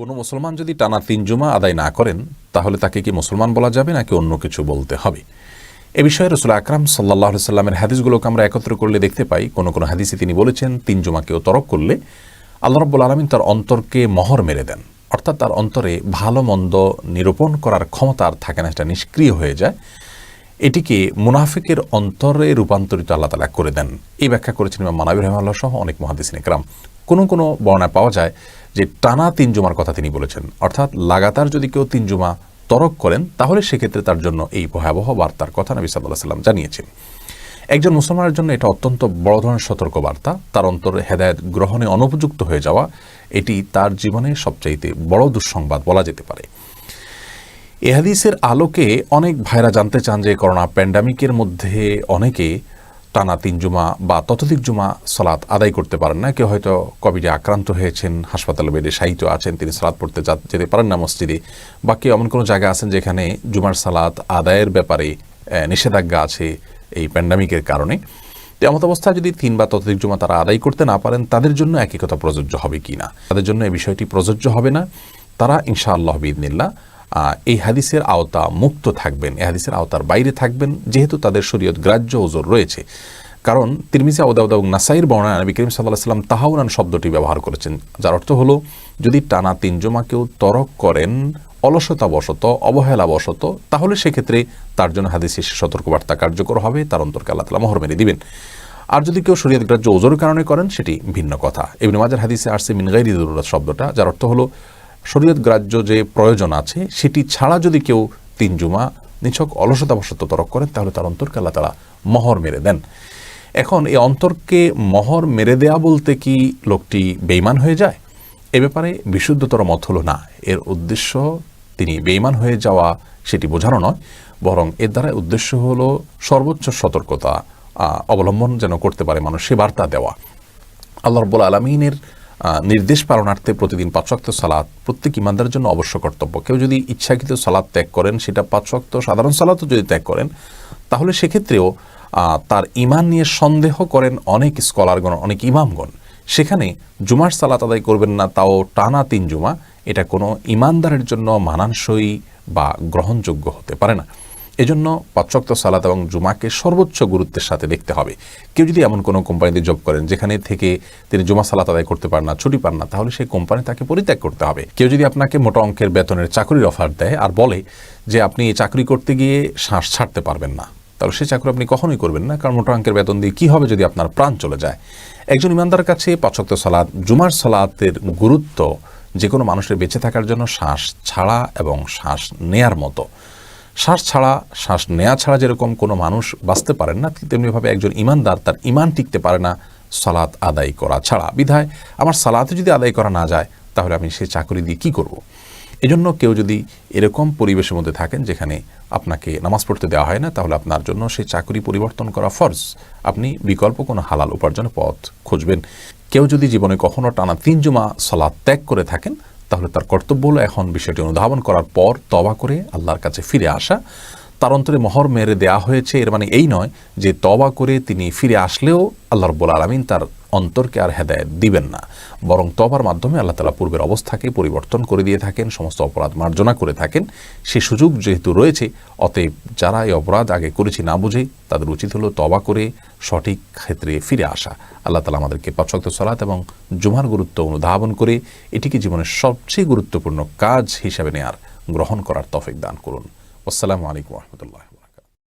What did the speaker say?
কোনো মুসলমান যদি টানা তিন জুমা আদায় না করেন, তাহলে তাকে কি মুসলমান বলা যাবে নাকি অন্য কিছু বলতে হবে? এ বিষয়ে রসুল আকরাম সাল্লাহ সাল্লামের হাদিসগুলোকে আমরা একত্র করলে দেখতে পাই, কোনো কোনো হাদিসে তিনি বলেছেন, তিন জুমাকেও তরক করলে আল্লাহ রব্বুল আলমিন তার অন্তরকে মহর মেরে দেন। অর্থাৎ তার অন্তরে ভালো মন্দ নিরূপণ করার ক্ষমতা আর থাকে না, সেটা নিষ্ক্রিয় হয়ে যায়। এটিকে মুনাফিকের অন্তরে রূপান্তরিত আল্লাহ তালা করে দেন। এই ব্যাখ্যা করেছেন ইমাম মানাবির রহমাল্লাহ সহ অনেক মহাদিস একরাম। কোনো কোনো বর্ণায় পাওয়া যায় যে টানা তিন জুমার কথা তিনি বলেছেন। অর্থাৎ লাগাতার যদি কেউ তিন জুমা তরক করেন, তাহলে সেক্ষেত্রে তার জন্য এই ভয়াবহ বার্তার কথা নবী সাল্লাহ সাল্লাম জানিয়েছেন। একজন মুসলমানের জন্য এটা অত্যন্ত বড় ধরনের সতর্ক বার্তা তার অন্তরে হেদায়ত গ্রহণে অনুপযুক্ত হয়ে যাওয়া, এটি তার জীবনে সবচাইতে বড় দুঃসংবাদ বলা যেতে পারে। এহাদিসের আলোকে অনেক ভাইরা জানতে চান যে করোনা প্যান্ডামিকের মধ্যে অনেকে টানা তিন জুমা বা ততোধিক জুমা সালাত আদায় করতে পারেন না। কেউ হয়তো কোভিডে আক্রান্ত হয়েছেন হাসপাতালে বেডে সাহিত্য আছেন, তিনি সালাত পড়তে যেতে পারেন না মসজিদে বা কেউ এমন কোনো জায়গা আছেন যেখানে জুমার সালাত আদায়ের ব্যাপারে নিষেধাজ্ঞা আছে এই প্যান্ডামিকের কারণে। তো এমত অবস্থায় যদি তিন বা ততোধিক জমা তারা আদায় করতে না পারেন, তাদের জন্য একই কথা প্রযোজ্য হবে কি না তাদের জন্য এই বিষয়টি প্রযোজ্য হবে না। তারা ইনশাআল্লাহ বিদিনিল্লা এই হাদিসের আওতা মুক্ত থাকবেন, এই হাদিসের আওতার বাইরে থাকবেন, যেহেতু তাদের শরীয়ত গ্রাহ্য ওজোর রয়েছে। কারণ তিরমিজা ওদাউদা এবং নাসাইর বর্ণায় নবী করিম সাল্লাহ সাল্লাম তাহাউরান শব্দটি ব্যবহার করেছেন, যার অর্থ হলো, যদি টানা তিন জমা কেউ তরক করেন, অলসতাবশত, অবহেলাবশত, তাহলে সেক্ষেত্রে তার জন্য হাদিসের সতর্কবার্তা কার্যকর হবে, তার অন্তরকে আল্লাহ তালা মোহর মেরে দিবেন। আর যদি কেউ শরীয়ত গ্রাহ্য ওজোর কারণে করেন, সেটি ভিন্ন কথা। এমনি মাজার হাদিসে আসছে মিনগাইরি জরুরত শব্দটা, যার অর্থ হলো শরীয়ত গ্রাহ্য যে প্রয়োজন আছে, সেটি ছাড়া যদি কেউ তিন জুমা নিছক, অলসতাবশত তরক করেন, তাহলে তার অন্তরকে আল্লাহ তালা মহর মেরে দেন। এখন এই অন্তরকে মহর মেরে দেয়া বলতে কি লোকটি বেইমান হয়ে যায়? এ ব্যাপারে বিশুদ্ধতর মত হলো না। এর উদ্দেশ্য তিনি বেইমান হয়ে যাওয়া সেটি বোঝানো নয়, বরং এর দ্বারা উদ্দেশ্য হলো সর্বোচ্চ সতর্কতা অবলম্বন যেন করতে পারে মানুষ সে বার্তা দেওয়া। আল্লাহ রব্বুল আলমিনের নির্দেশ পালনার্থে প্রতিদিন পাঁচক্ত সালাদ প্রত্যেক ইমানদারের জন্য অবশ্য কর্তব্য। কেউ যদি ইচ্ছাকৃত সালাদ ত্যাগ করেন, সেটা পাঁচক্ত সাধারণ সালাদও যদি ত্যাগ করেন, তাহলে সেক্ষেত্রেও তার ইমান নিয়ে সন্দেহ করেন অনেক স্কলারগণ, অনেক ইমামগণ। সেখানে জুমার সালাত আদায় করবেন না, তাও টানা তিন জুমা। এটা কোনো ইমানদারের জন্য মানানসই বা গ্রহণযোগ্য হতে পারে না। এজন্য পাঁচক্ত সালাত এবং জুমাকে সর্বোচ্চ গুরুত্বের সাথে দেখতে হবে। কেউ যদি এমন কোনো কোম্পানিতে জব করেন যেখানে থেকে তিনি জুমা সালাত আদায় করতে পারেন না, ছুটি পান না, তাহলে সেই কোম্পানি তাকে পরিত্যাগ করতে হবে। কেউ যদি আপনাকে মোটা অঙ্কের বেতনের চাকরির অফার দেয় আর বলে যে আপনি এই চাকরি করতে গিয়ে শ্বাস ছাড়তে পারবেন না, তাহলে সেই চাকরি আপনি কখনোই করবেন না, কারণ মোটা অঙ্কের বেতন দিয়ে কী হবে যদি আপনার প্রাণ চলে যায়? একজন ইমানদার কাছে পাঁচক্ত সালাত, জুমার সালাতের গুরুত্ব যে কোনো মানুষের বেঁচে থাকার জন্য শ্বাস ছাড়া এবং শ্বাস নেয়ার মতো। শ্বাস ছাড়া, শ্বাস নেয়া ছাড়া যেরকম কোনো মানুষ বাঁচতে পারেন না তেমনিভাবে একজন ইমানদার তার ইমান টিকতে পারে না, সালাত আদায় করা ছাড়া। বিধায় আমার সালাতে যদি আদায় করা না যায়, তাহলে আমি সে চাকরি দিয়ে কী করব। এজন্য কেউ যদি এরকম পরিবেশের মধ্যে থাকেন যেখানে আপনাকে নামাজ পড়তে দেওয়া হয় না, তাহলে আপনার জন্য সেই চাকরি পরিবর্তন করা ফরজ। আপনি বিকল্প কোনো হালাল উপার্জনের পথ খুঁজবেন। কেউ যদি জীবনে কখনো টানা তিন জুমা সালাদ ত্যাগ করে থাকেন তাহলে তার কর্তব্য হলো এখন বিষয়টি অনুধাবন করার পর তবা করে আল্লাহর কাছে ফিরে আসা। তার অন্তরে মহর মেরে দেয়া হয়েছে। এর মানে এই নয় যে তবা করে তিনি ফিরে আসলেও আল্লাহ রব্বুল আলমিন তার অন্তরকে আর হেদায়ত দিবেন না। বরং তবার মাধ্যমে আল্লাহ তালা পূর্বের অবস্থাকে পরিবর্তন করে দিয়ে থাকেন, সমস্ত অপরাধ মার্জনা করে থাকেন। সে সুযোগ যেহেতু রয়েছে, অতএব যারা এই অপরাধ আগে করেছি না বুঝে, তাদের উচিত হলো তবা করে সঠিক ক্ষেত্রে ফিরে আসা। আল্লাহ তালা আমাদেরকে পাঁচক্ত সালাত এবং জুমার গুরুত্ব অনুধাবন করে এটিকে জীবনের সবচেয়ে গুরুত্বপূর্ণ কাজ হিসাবে নেয়ার গ্রহণ করার তফিক দান করুন। আসসালামু আলাইকুম রহমতুল্লাহ।